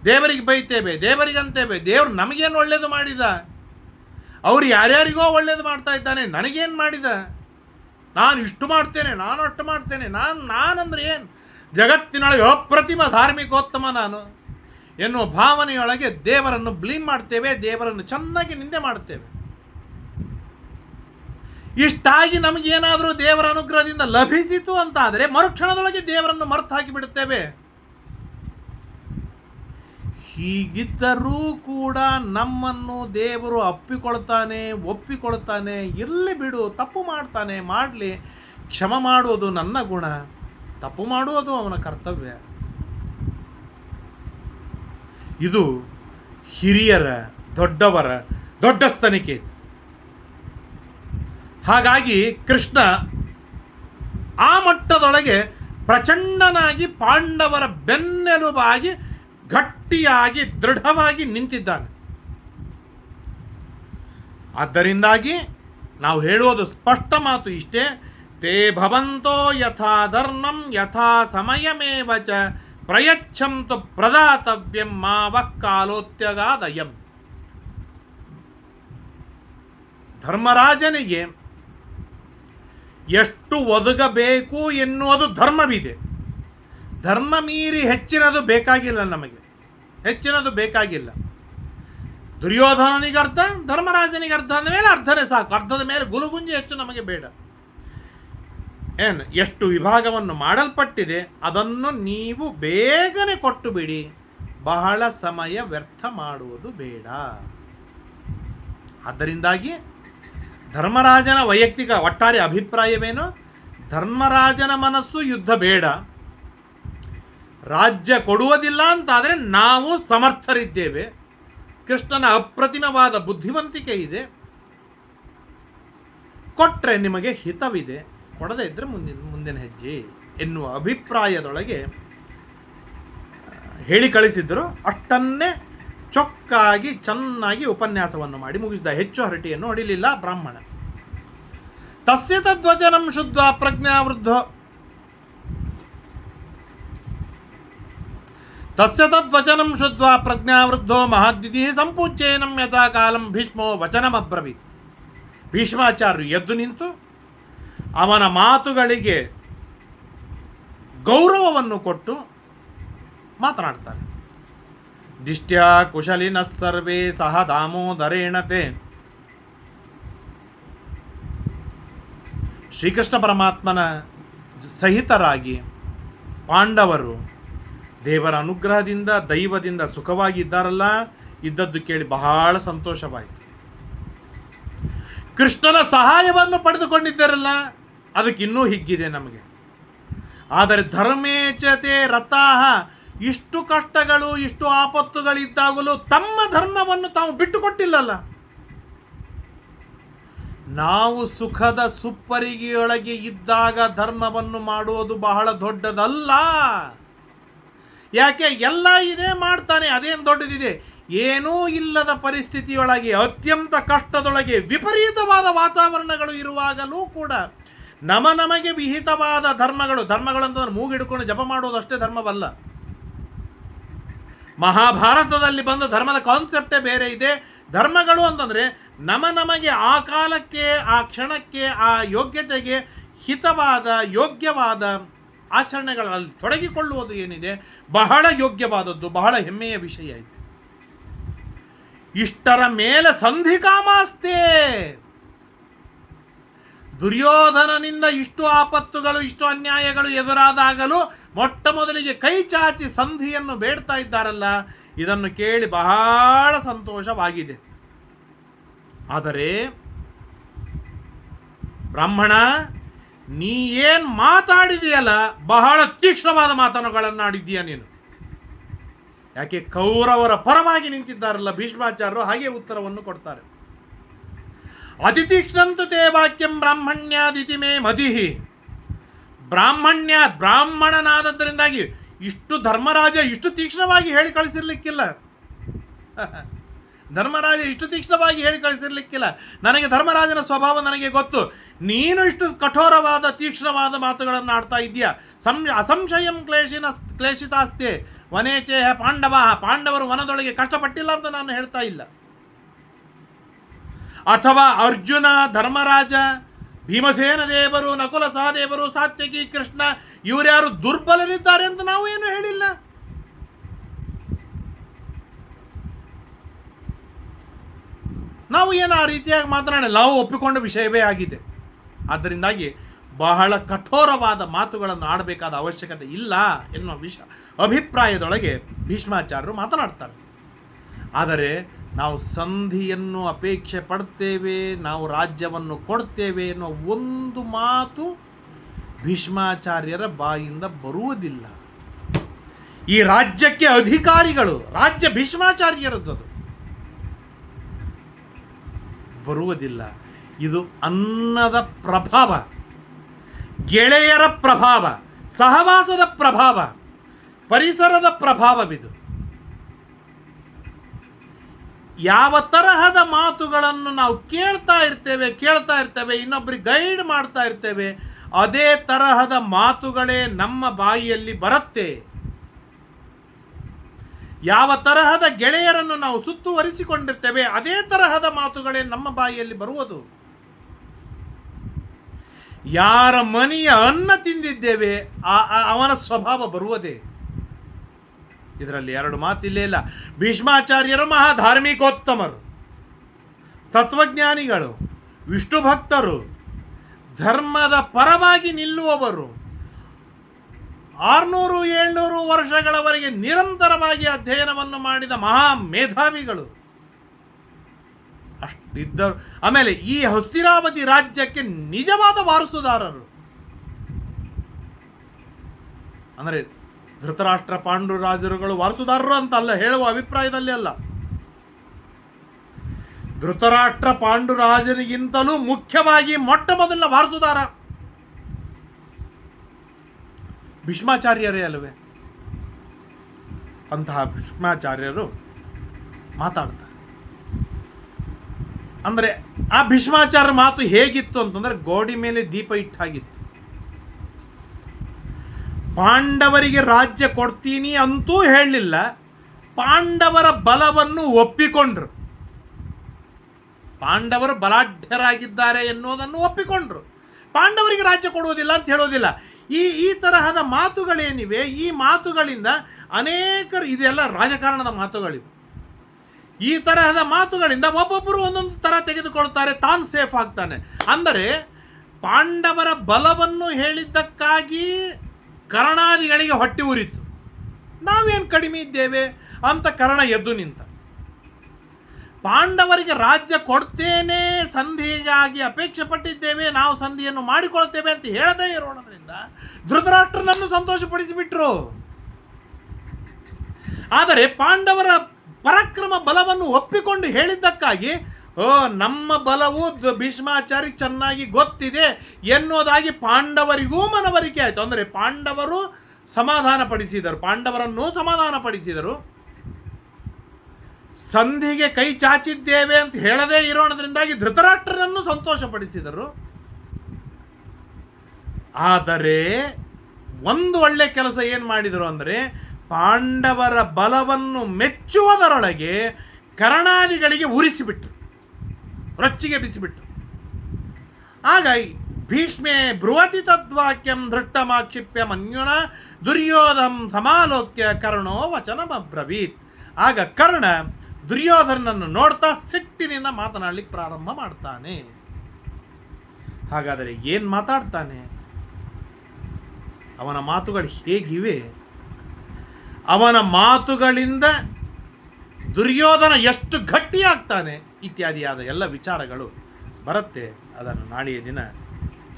ದೇವರಿಗೆ ಬೈತೇವೆ ದೇವರಿಗೆ ಅಂತೇವೆ ದೇವರು ನಮಗೇನು ಒಳ್ಳೆಯದು ಮಾಡಿದ? ಅವ್ರು ಯಾರ್ಯಾರಿಗೋ ಒಳ್ಳೇದು ಮಾಡ್ತಾ ಇದ್ದಾನೆ, ನನಗೇನು ಮಾಡಿದ? ನಾನು ಇಷ್ಟು ಮಾಡ್ತೇನೆ, ನಾನು ಅಷ್ಟು ಮಾಡ್ತೇನೆ, ನಾನು, ನಾನಂದ್ರೆ ಏನು? ಜಗತ್ತಿನೊಳಗೆ ಅಪ್ರತಿಮ ಧಾರ್ಮಿಕೋತ್ತಮ ನಾನು ಎನ್ನುವ ಭಾವನೆಯೊಳಗೆ ದೇವರನ್ನು ಬ್ಲೀಮ್ ಮಾಡ್ತೇವೆ, ದೇವರನ್ನು ಚೆನ್ನಾಗಿ ನಿಂದೆ ಮಾಡ್ತೇವೆ ಇಷ್ಟಾಗಿ ನಮಗೇನಾದರೂ ದೇವರ ಅನುಗ್ರಹದಿಂದ ಲಭಿಸಿತು ಅಂತ ಆದರೆ ಮರುಕ್ಷಣದೊಳಗೆ ದೇವರನ್ನು ಮರೆತು ಹಾಕಿ ಬಿಡುತ್ತೇವೆ. ಹೀಗಿದ್ದರೂ ಕೂಡ ನಮ್ಮನ್ನು ದೇವರು ಅಪ್ಪಿಕೊಳ್ತಾನೆ, ಒಪ್ಪಿಕೊಳ್ತಾನೆ, ಇರಲಿ ಬಿಡು, ತಪ್ಪು ಮಾಡ್ತಾನೆ, ಮಾಡಲಿ, ಕ್ಷಮ ಮಾಡುವುದು ನನ್ನ ಗುಣ. ತಪ್ಪು ಮಾಡುವುದು ಅವನ ಕರ್ತವ್ಯ. ಇದು ಹಿರಿಯರ, ದೊಡ್ಡವರ, ದೊಡ್ಡಸ್ತನಿಕೆ. ಹಾಗಾಗಿ ಕೃಷ್ಣ ಆ ಮಟ್ಟದೊಳಗೆ ಪ್ರಚಂಡನಾಗಿ ಪಾಂಡವರ ಬೆನ್ನೆಲುಬಾಗಿ ಗಟ್ಟಿಯಾಗಿ, ದೃಢವಾಗಿ ನಿಂತಿದ್ದಾನೆ. ಆದ್ದರಿಂದಾಗಿ ನಾವು ಹೇಳುವುದು ಸ್ಪಷ್ಟ ಮಾತು ಇಷ್ಟೇ. ತೇ ಭವಂತೋ ಯಥಾ ಧರ್ಮಂ ಯಥಾ ಸಮಯಮೇವ ಚ ಪ್ರಯಚ್ಛಂತು ಪ್ರದಾತವ್ಯಂ ಮಾವಃ ಕಾಲೋತ್ಯಗಾದಯಂ ಧರ್ಮರಾಜನಿಗೆ ಎಷ್ಟು ಒದಗಬೇಕು ಎನ್ನುವುದು ಧರ್ಮವಿದೆ. ಧರ್ಮ ಮೀರಿ ಹೆಚ್ಚಿನದು ಬೇಕಾಗಿಲ್ಲ ನಮಗೆ. ಹೆಚ್ಚಿನದು ಬೇಕಾಗಿಲ್ಲ. ದುರ್ಯೋಧನನಿಗೆ ಅರ್ಥ ಧರ್ಮರಾಜನಿಗೆ ಅರ್ಥ ಅಂದ ಮೇಲೆ ಅರ್ಧನೇ ಸಾಕು. ಅರ್ಧದ ಮೇಲೆ ಗುಲುಗುಂಜಿ ಹೆಚ್ಚು ನಮಗೆ ಬೇಡ. ಏನು ಎಷ್ಟು ವಿಭಾಗವನ್ನು ಮಾಡಲ್ಪಟ್ಟಿದೆ, ಅದನ್ನು ನೀವು ಬೇಗನೆ ಕೊಟ್ಟು ಬಿಡಿ ಬಹಳ ಸಮಯ ವ್ಯರ್ಥ ಮಾಡುವುದು ಬೇಡ. ಆದ್ದರಿಂದಾಗಿ, ಧರ್ಮರಾಜನ ವೈಯಕ್ತಿಕ ಒಟ್ಟಾರೆ ಅಭಿಪ್ರಾಯವೇನು? ಧರ್ಮರಾಜನ ಮನಸ್ಸು ಯುದ್ಧ ಬೇಡ. ರಾಜ್ಯ ಕೊಡುವುದಿಲ್ಲ ಅಂತಾದರೆ ನಾವು ಸಮರ್ಥರಿದ್ದೇವೆ. ಕೃಷ್ಣನ ಅಪ್ರತಿಮವಾದ ಬುದ್ಧಿವಂತಿಕೆ ಇದೆ. ಕೊಟ್ಟರೆ ನಿಮಗೆ ಹಿತವಿದೆ. ಕೊಡದೇ ಇದ್ದರೆ ಮುಂದಿನ ಮುಂದಿನ ಹೆಜ್ಜೆ ಎನ್ನುವ ಅಭಿಪ್ರಾಯದೊಳಗೆ ಹೇಳಿ ಕಳಿಸಿದ್ದರು ಅಷ್ಟನ್ನೇ ಚೊಕ್ಕಾಗಿ, ಚೆನ್ನಾಗಿ ಉಪನ್ಯಾಸವನ್ನು ಮಾಡಿ ಮುಗಿಸಿದ ಹೆಚ್ಚು ಹರಟಿಯನ್ನು ಹೊಡಿಲಿಲ್ಲ ಬ್ರಾಹ್ಮಣ. ತಸ್ಯ ತದ್ವಚನಂ ಶುದ್ಧ ಪ್ರಜ್ಞಾವೃದ್ಧ ತಸ್ಯ ತದ್ವಚನಂ ಶುದ್ಧ ಪ್ರಜ್ಞಾವೃದ್ಧೋ ಮಹಾದ್ವಿಧಿ ಸಂಪೂಜ್ಯೇನಂ ಯಥಾ ಕಾಲಂ ಭೀಷ್ಮೋ ವಚನಮಬ್ರವೀತ್. ಭೀಷ್ಮಾಚಾರ್ಯರು ಎದ್ದು ನಿಂತು ಅವನ ಮಾತುಗಳಿಗೆ ಗೌರವವನ್ನು ಕೊಟ್ಟು ಮಾತನಾಡ್ತಾರೆ ದಿಷ್ಟ್ಯ ಕುಶಲಿನ ಸರ್ವೇ ಸಹ ದಾಮೋದರೇಣತೆ. ಶ್ರೀಕೃಷ್ಣ ಪರಮಾತ್ಮನ ಸಹಿತರಾಗಿ ಪಾಂಡವರು ದೇವರ ಅನುಗ್ರಹದಿಂದ, ದೈವದಿಂದ ಸುಖವಾಗಿ ಇದ್ದಾರಲ್ಲ? ಇದ್ದದ್ದು ಕೇಳಿ ಬಹಳ ಸಂತೋಷವಾಯಿತು. ಕೃಷ್ಣನ ಸಹಾಯವನ್ನು ಪಡೆದುಕೊಂಡಿದ್ದಾರಲ್ಲ? ಅದಕ್ಕೆ ಇನ್ನೂ ಹಿಗ್ಗಿದೆ ನಮಗೆ. ಆದರೆ ಧರ್ಮೇಚತೆ ರಥಾಹ ಇಷ್ಟು ಕಷ್ಟಗಳು, ಇಷ್ಟು ಆಪತ್ತುಗಳಿದ್ದಾಗಲೂ ತಮ್ಮ ಧರ್ಮವನ್ನು ತಾವು ಬಿಟ್ಟುಕೊಟ್ಟಿಲ್ಲಲ್ಲ. ನಾವು ಸುಖದ ಸುಪ್ಪರಿಗೆಯೊಳಗೆ ಇದ್ದಾಗ ಧರ್ಮವನ್ನು ಮಾಡುವುದು ಬಹಳ ದೊಡ್ಡದಲ್ಲ. ಯಾಕೆ? ಎಲ್ಲ ಇದೆ ಮಾಡ್ತಾನೆ, ಅದೇನು ದೊಡ್ಡದಿದೆ? ಏನೂ ಇಲ್ಲದ ಪರಿಸ್ಥಿತಿಯೊಳಗೆ ಅತ್ಯಂತ ಕಷ್ಟದೊಳಗೆ ವಿಪರೀತವಾದ ವಾತಾವರಣಗಳು ಇರುವಾಗಲೂ ಕೂಡ ನಮ ನಮಗೆ ವಿಹಿತವಾದ ಧರ್ಮಗಳು ಧರ್ಮಗಳು ಅಂತಂದ್ರೆ ಮೂಗಿಡ್ಕೊಂಡು ಜಪ ಮಾಡುವುದಷ್ಟೇ ಧರ್ಮವಲ್ಲ. ಮಹಾಭಾರತದಲ್ಲಿ ಬಂದ ಧರ್ಮದ ಕಾನ್ಸೆಪ್ಟೇ ಬೇರೆ ಇದೆ. ಧರ್ಮಗಳು ಅಂತಂದರೆ ನಮ ನಮಗೆ ಆ ಕಾಲಕ್ಕೆ, ಆ ಕ್ಷಣಕ್ಕೆ, ಆ ಯೋಗ್ಯತೆಗೆ ಹಿತವಾದ, ಯೋಗ್ಯವಾದ ಆಚರಣೆಗಳಲ್ಲಿ ತೊಡಗಿಕೊಳ್ಳುವುದು ಏನಿದೆ? ಬಹಳ ಯೋಗ್ಯವಾದದ್ದು, ಬಹಳ ಹೆಮ್ಮೆಯ ವಿಷಯ ಇದೆ. ಇಷ್ಟರ ಮೇಲೆ ಸಂಧಿಕಾಮಾಸ್ತೆ ದುರ್ಯೋಧನನಿಂದ ಇಷ್ಟು ಆಪತ್ತುಗಳು, ಇಷ್ಟು ಅನ್ಯಾಯಗಳು ಎದುರಾದಾಗಲೂ ಮೊಟ್ಟ ಮೊದಲಿಗೆ ಕೈ ಚಾಚಿ ಸಂಧಿಯನ್ನು ಬೇಡ್ತಾ ಇದ್ದಾರಲ್ಲ, ಇದನ್ನು ಕೇಳಿ ಬಹಳ ಸಂತೋಷವಾಗಿದೆ. ಆದರೆ ಬ್ರಾಹ್ಮಣ, ನೀ ಏನು ಮಾತಾಡಿದೆಯಲ್ಲ, ಬಹಳ ತೀಕ್ಷ್ಣವಾದ ಮಾತನುಗಳನ್ನಾಡಿದ್ದೀಯ ನೀನು. ಯಾಕೆ ಕೌರವರ ಪರವಾಗಿ ನಿಂತಿದ್ದಾರಲ್ಲ ಭೀಷ್ಮಾಚಾರ್ಯರು, ಹಾಗೆ ಉತ್ತರವನ್ನು ಕೊಡ್ತಾರೆ. ಅತಿತೀಕ್ಷ್ಣಂತು ತೇ ವಾಕ್ಯಂ ಬ್ರಾಹ್ಮಣ್ಯಾದಿತಿ ಮೇ ಮದಿಹಿ ಬ್ರಾಹ್ಮಣ್ಯ ಬ್ರಾಹ್ಮಣನಾದದ್ದರಿಂದಾಗಿ ಇಷ್ಟು ಧರ್ಮರಾಜ ಇಷ್ಟು ತೀಕ್ಷ್ಣವಾಗಿ ಹೇಳಿ ಕಳಿಸಿರ್ಲಿಕ್ಕಿಲ್ಲ. ಧರ್ಮರಾಜ ಇಷ್ಟು ತೀಕ್ಷ್ಣವಾಗಿ ಹೇಳಿ ಕಳಿಸಿರ್ಲಿಕ್ಕಿಲ್ಲ. ನನಗೆ ಧರ್ಮರಾಜನ ಸ್ವಭಾವ ನನಗೆ ಗೊತ್ತು. ನೀನು ಇಷ್ಟು ಕಠೋರವಾದ ತೀಕ್ಷ್ಣವಾದ ಮಾತುಗಳನ್ನು ಆಡ್ತಾ ಇದೆಯಾ ಸಂ ಅಸಂಶಯಂ ಕ್ಲೇಶಿನ ಕ್ಲೇಶಿತಾಸ್ತೆ. ವನೇಚೇಹ ಪಾಂಡವ ಪಾಂಡವರು ವನದೊಳಗೆ ಕಷ್ಟಪಟ್ಟಿಲ್ಲ ಅಂತ ನಾನು ಹೇಳ್ತಾ ಇಲ್ಲ. ಅಥವಾ ಅರ್ಜುನ, ಧರ್ಮರಾಜ, ಭೀಮಸೇನ ದೇವರು, ನಕುಲ ಸಹದೇವರು ಸಾತ್ಯಕಿ ಕೃಷ್ಣ ಇವರ್ಯಾರು ದುರ್ಬಲರಿದ್ದಾರೆ ಅಂತ ನಾವು ಏನು ಹೇಳಿಲ್ಲ. ನಾವು ಏನು ಆ ರೀತಿಯಾಗಿ ಮಾತನಾಡಿ ನಾವು ಒಪ್ಪಿಕೊಂಡ ವಿಷಯವೇ ಆಗಿದೆ. ಆದ್ದರಿಂದಾಗಿ ಬಹಳ ಕಠೋರವಾದ ಮಾತುಗಳನ್ನು ಆಡಬೇಕಾದ ಅವಶ್ಯಕತೆ ಇಲ್ಲ ಎನ್ನುವ ವಿಷ, ಅಭಿಪ್ರಾಯದೊಳಗೆ ಭೀಷ್ಮಾಚಾರ್ಯರು ಮಾತನಾಡ್ತಾರೆ. ಆದರೆ ನಾವು ಸಂಧಿಯನ್ನು ಅಪೇಕ್ಷೆ ಪಡ್ತೇವೆ, ನಾವು ರಾಜ್ಯವನ್ನು ಕೊಡ್ತೇವೆ ಅನ್ನೋ ಒಂದು ಮಾತು ಭೀಷ್ಮಾಚಾರ್ಯರ ಬಾಯಿಂದ ಬರುವುದಿಲ್ಲ. ಈ ರಾಜ್ಯಕ್ಕೆ ಅಧಿಕಾರಿಗಳು, ರಾಜ್ಯ ಭೀಷ್ಮಾಚಾರ್ಯರದ್ದು ಅದು. ಬರುವುದಿಲ್ಲ. ಇದು ಅನ್ನದ ಪ್ರಭಾವ, ಗೆಳೆಯರ ಪ್ರಭಾವ, ಸಹವಾಸದ ಪ್ರಭಾವ, ಪರಿಸರದ ಪ್ರಭಾವವಿದು. ಯಾವ ತರಹದ ಮಾತುಗಳನ್ನು ನಾವು ಕೇಳ್ತಾ ಇರ್ತೇವೆ ಕೇಳ್ತಾ ಇರ್ತೇವೆ ಇನ್ನೊಬ್ಬರಿಗೆ ಗೈಡ್ ಮಾಡ್ತಾ ಇರ್ತೇವೆ, ಅದೇ ತರಹದ ಮಾತುಗಳೇ ನಮ್ಮ ಬಾಯಿಯಲ್ಲಿ ಬರುತ್ತೆ. ಯಾವ ತರಹದ ಗೆಳೆಯರನ್ನು ನಾವು ಸುತ್ತುವರಿಸಿಕೊಂಡಿರ್ತೇವೆ, ಅದೇ ತರಹದ ಮಾತುಗಳೇ ನಮ್ಮ ಬಾಯಿಯಲ್ಲಿ ಬರುವುದು. ಯಾರ ಮನೆಯ ಅನ್ನ ತಿಂದಿದ್ದೇವೆ ಆ- ಅವನ ಸ್ವಭಾವ ಬರುವುದೇ. ಇದರಲ್ಲಿ ಎರಡು ಮಾತಿಲ್ಲೇ ಇಲ್ಲ. ಭೀಷ್ಮಾಚಾರ್ಯರು ಮಹಾ ಧಾರ್ಮಿಕೋತ್ತಮರು ತತ್ವಜ್ಞಾನಿಗಳು ವಿಷ್ಣು ಭಕ್ತರು ಧರ್ಮದ ಪರವಾಗಿ ನಿಲ್ಲುವವರು, ಆರುನೂರು ಏಳ್ನೂರು ವರ್ಷಗಳವರೆಗೆ ನಿರಂತರವಾಗಿ ಅಧ್ಯಯನವನ್ನು ಮಾಡಿದ ಮಹಾ ಮೇಧಾವಿಗಳು ಅಷ್ಟಿದ್ದರು. ಆಮೇಲೆ ಈ ಹಸ್ತಿರಾವತಿ ರಾಜ್ಯಕ್ಕೆ ನಿಜವಾದ ವಾರಸುದಾರರು. ಅಂದರೆ ಧೃತರಾಷ್ಟ್ರ ಪಾಂಡುರಾಜರುಗಳು ವಾರಸುದಾರರು ಅಂತ ಅಲ್ಲ ಹೇಳುವ ಅಭಿಪ್ರಾಯದಲ್ಲಿ ಅಲ್ಲ. ಧೃತರಾಷ್ಟ್ರ ಪಾಂಡುರಾಜನಿಗಿಂತಲೂ ಮುಖ್ಯವಾಗಿ ಮೊಟ್ಟ ಮೊದಲ ವಾರಸುದಾರ. ಭೀಷ್ಮಾಚಾರ್ಯರೇ ಅಲ್ಲವೇ ಅಂತಹ ಭೀಷ್ಮಾಚಾರ್ಯರು ಮಾತಾಡ್ತಾರೆ. ಅಂದರೆ ಆ ಭೀಷ್ಮಾಚಾರ್ಯ ಮಾತು ಹೇಗಿತ್ತು ಅಂತಂದರೆ ಗೋಡಿ ಮೇಲೆ ದೀಪ ಇಟ್ಟಾಗಿತ್ತು. ಪಾಂಡವರಿಗೆ ರಾಜ್ಯ ಕೊಡ್ತೀನಿ ಅಂತೂ ಹೇಳಲಿಲ್ಲ. ಪಾಂಡವರ ಬಲವನ್ನು ಒಪ್ಪಿಕೊಂಡ್ರು. ಪಾಂಡವರು ಬಲಾಢ್ಯರಾಗಿದ್ದಾರೆ ಎನ್ನುವುದನ್ನು ಒಪ್ಪಿಕೊಂಡ್ರು. ಪಾಂಡವರಿಗೆ ರಾಜ್ಯ ಕೊಡುವುದಿಲ್ಲ ಅಂತ ಹೇಳೋದಿಲ್ಲ. ಈ ಈ ತರಹದ ಮಾತುಗಳೇನಿವೆ, ಈ ಮಾತುಗಳಿಂದ ಅನೇಕರು, ಇದೆಲ್ಲ ರಾಜಕಾರಣದ ಮಾತುಗಳಿವೆ. ಈ ತರಹದ ಮಾತುಗಳಿಂದ ಒಬ್ಬೊಬ್ಬರು ಒಂದೊಂದು ಥರ ತೆಗೆದುಕೊಳ್ತಾರೆ, ತಾನು ಸೇಫ್ ಆಗ್ತಾನೆ. ಅಂದರೆ ಪಾಂಡವರ ಬಲವನ್ನು ಹೇಳಿದ್ದಕ್ಕಾಗಿ ಕರ್ಣಾದಿಗಳಿಗೆ ಹೊಟ್ಟೆ ಉರಿತು. ನಾವೇನು ಕಡಿಮೆ ಇದ್ದೇವೆ? ಅಂತ ಕರ್ಣ ಎದ್ದು ನಿಂತ. ಪಾಂಡವರಿಗೆ ರಾಜ್ಯ ಕೊಡ್ತೇನೆ, ಸಂಧಿಗಾಗಿ ಅಪೇಕ್ಷೆ ಪಟ್ಟಿದ್ದೇವೆ, ನಾವು ಸಂಧಿಯನ್ನು ಮಾಡಿಕೊಳ್ತೇವೆ ಅಂತ ಹೇಳದೇ ಇರೋಣದ್ರಿಂದ ಧೃತರಾಷ್ಟ್ರನನ್ನು ಸಂತೋಷಪಡಿಸಿಬಿಟ್ರು. ಆದರೆ ಪಾಂಡವರ ಪರಾಕ್ರಮ ಬಲವನ್ನು ಒಪ್ಪಿಕೊಂಡು ಹೇಳಿದ್ದಕ್ಕಾಗಿ ಓ, ನಮ್ಮ ಬಲವು ಭೀಷ್ಮಾಚಾರಿ ಚೆನ್ನಾಗಿ ಗೊತ್ತಿದೆ ಎನ್ನುವುದಾಗಿ ಪಾಂಡವರಿಗೂ ಮನವರಿಕೆ ಆಯಿತು. ಅಂದರೆ ಪಾಂಡವರು ಸಮಾಧಾನ ಪಡಿಸಿದರು ಪಾಂಡವರನ್ನು ಸಮಾಧಾನ ಪಡಿಸಿದರು ಸಂಧಿಗೆ ಕೈ ಚಾಚಿದ್ದೇವೆ ಅಂತ ಹೇಳದೇ ಇರೋಣದ್ರಿಂದಾಗಿ ಧೃತರಾಷ್ಟ್ರನನ್ನು ಸಂತೋಷಪಡಿಸಿದರು. ಆದರೆ ಒಂದು ಒಳ್ಳೆ ಕೆಲಸ ಏನು ಮಾಡಿದರು ಅಂದರೆ ಪಾಂಡವರ ಬಲವನ್ನು ಮೆಚ್ಚುವುದರೊಳಗೆ ಕರಣಾದಿಗಳಿಗೆ ಉರಿಸಿಬಿಟ್ರು. ರೊಚ್ಚಿಗೆ ಬಿಸಿಬಿಟ್ಟು. ಆಗ ಭೀಷ್ಮೆ ಬ್ರುವತಿ ತದ್ವಾಕ್ಯಂ ದೃಷ್ಟಮಾಕ್ಷಿಪ್ಯ ಮನ್ಯುನ ದುರ್ಯೋಧಂ ಸಮಾಲೋಕ್ಯ ಕರ್ಣೋ ವಚನಮಬ್ರವೀತ್ ಆಗ ಕರ್ಣ ದುರ್ಯೋಧನನ್ನು ನೋಡ್ತಾ ಸಿಟ್ಟಿನಿಂದ ಮಾತನಾಡಲಿಕ್ಕೆ ಪ್ರಾರಂಭ ಮಾಡ್ತಾನೆ. ಹಾಗಾದರೆ ಏನು ಮಾತಾಡ್ತಾನೆ? ಅವನ ಮಾತುಗಳು ಹೇಗಿವೆ? ಅವನ ಮಾತುಗಳಿಂದ ದುರ್ಯೋಧನ ಎಷ್ಟು ಗಟ್ಟಿಯಾಗ್ತಾನೆ? ಇತ್ಯಾದಿಯಾದ ಎಲ್ಲ ವಿಚಾರಗಳು ಬರುತ್ತೆ, ಅದನ್ನು ನಾಳೆಯ ದಿನ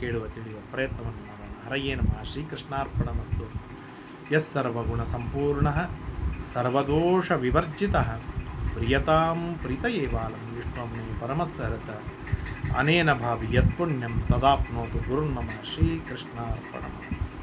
ಕೇಳುವ ತಿಳಿಯುವ ಪ್ರಯತ್ನವನ್ನು ಮಾಡೋಣ. ಹರಯೇ ನಮಃ. ಶ್ರೀಕೃಷ್ಣಾರ್ಪಣಮಸ್ತು. ಎಸ್ ಸರ್ವಗುಣ ಸಂಪೂರ್ಣ, ಸರ್ವದೋಷ ವಿವರ್ಜಿತ, ಪ್ರಿಯತಾಂ ಪ್ರೀತಯೇ ಬಾಲಂ ವಿಷ್ಣುಮೇ ಪರಮಸ್ಸರತ ಅನೇನ ಭಾವಿ ಯತ್ಪುಣ್ಯಂ ತದಾಪ್ನೋದು ಗುರುನ್ನಮ ಶ್ರೀಕೃಷ್ಣಾರ್ಪಣ ಶ್ರೀಕೃಷ್ಣಾರ್ಪಣಮಸ್ತು.